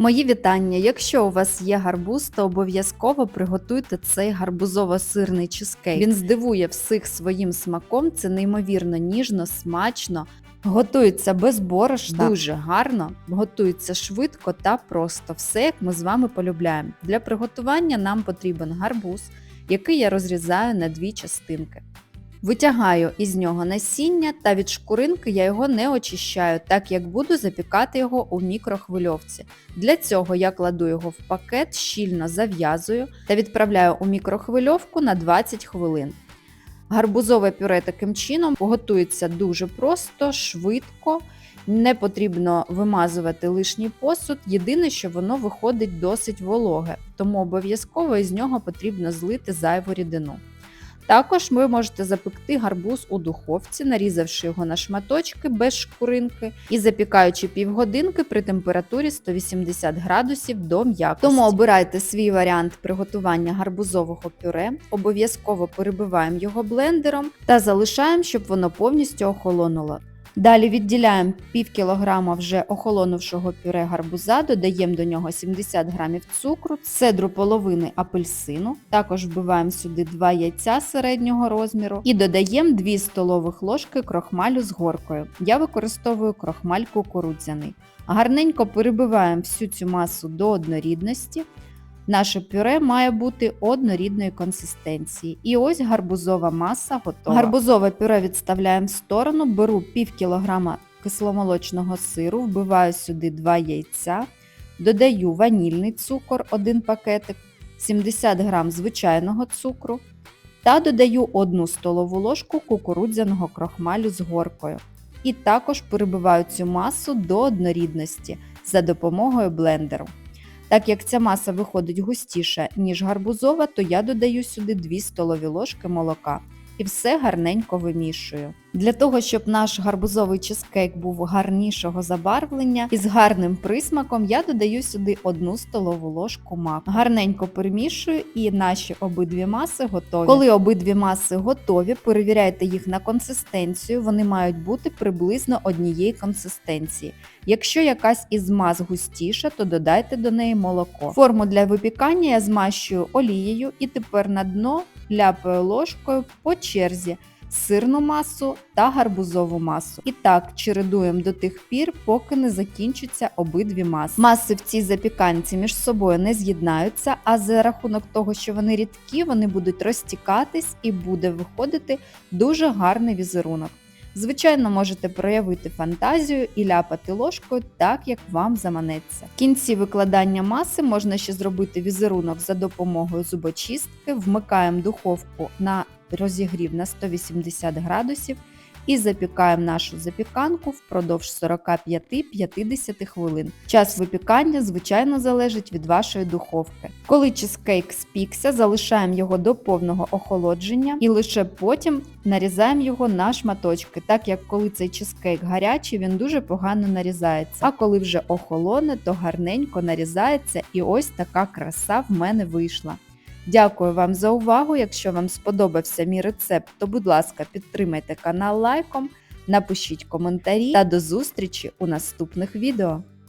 Мої вітання! Якщо у вас є гарбуз, то обов'язково приготуйте цей гарбузово-сирний чизкейк. Він здивує всіх своїм смаком, це неймовірно ніжно, смачно. Готується без борошна, дуже гарно, готується швидко та просто. Все, як ми з вами полюбляємо. Для приготування нам потрібен гарбуз, який я розрізаю на дві частинки. Витягаю із нього насіння та від шкуринки я його не очищаю, так як буду запікати його у мікрохвильовці. Для цього я кладу його в пакет, щільно зав'язую та відправляю у мікрохвильовку на 20 хвилин. Гарбузове пюре таким чином готується дуже просто, швидко, не потрібно вимазувати лишній посуд. Єдине, що воно виходить досить вологе, тому обов'язково із нього потрібно злити зайву рідину. Також ви можете запекти гарбуз у духовці, нарізавши його на шматочки без шкуринки і запікаючи півгодинки при температурі 180 градусів до м'якості. Тому обирайте свій варіант приготування гарбузового пюре, обов'язково перебиваємо його блендером та залишаємо, щоб воно повністю охолонуло. Далі відділяємо пів кілограма вже охолонувшого пюре гарбуза, додаємо до нього 70 грамів цукру, цедру половини апельсину, також вбиваємо сюди 2 яйця середнього розміру і додаємо 2 столових ложки крохмалю з горкою. Я використовую крохмаль кукурудзяний. Гарненько перебиваємо всю цю масу до однорідності. Наше пюре має бути однорідної консистенції. І ось гарбузова маса готова. Гарбузове пюре відставляємо в сторону, беру пів кілограма кисломолочного сиру, вбиваю сюди 2 яйця, додаю ванільний цукор, 1 пакетик, 70 г звичайного цукру та додаю 1 столову ложку кукурудзяного крохмалю з горкою. І також перебиваю цю масу до однорідності за допомогою блендеру. Так як ця маса виходить густіша, ніж гарбузова, то я додаю сюди 2 столові ложки молока і все гарненько вимішую. Для того, щоб наш гарбузовий чизкейк був гарнішого забарвлення і з гарним присмаком, я додаю сюди 1 столову ложку маку. Гарненько перемішую і наші обидві маси готові. Коли обидві маси готові, перевіряйте їх на консистенцію, вони мають бути приблизно однієї консистенції. Якщо якась із мас густіша, то додайте до неї молоко. Форму для випікання я змащую олією і тепер на дно ляпаю ложкою по черзі сирну масу та гарбузову масу. І так чередуємо до тих пір, поки не закінчаться обидві маси. Маси в цій запіканці між собою не з'єднаються, а за рахунок того, що вони рідкі, вони будуть розтікатись і буде виходити дуже гарний візерунок. Звичайно, можете проявити фантазію і ляпати ложкою так, як вам заманеться. В кінці викладання маси можна ще зробити візерунок за допомогою зубочистки, вмикаємо духовку на розігрів на 180 градусів і запікаємо нашу запіканку впродовж 45-50 хвилин. Час випікання, звичайно, залежить від вашої духовки. Коли чизкейк спікся, залишаємо його до повного охолодження і лише потім нарізаємо його на шматочки, так як коли цей чизкейк гарячий, він дуже погано нарізається. А коли вже охолоне, то гарненько нарізається і ось така краса в мене вийшла. Дякую вам за увагу. Якщо вам сподобався мій рецепт, то будь ласка, підтримайте канал лайком, напишіть коментарі та до зустрічі у наступних відео.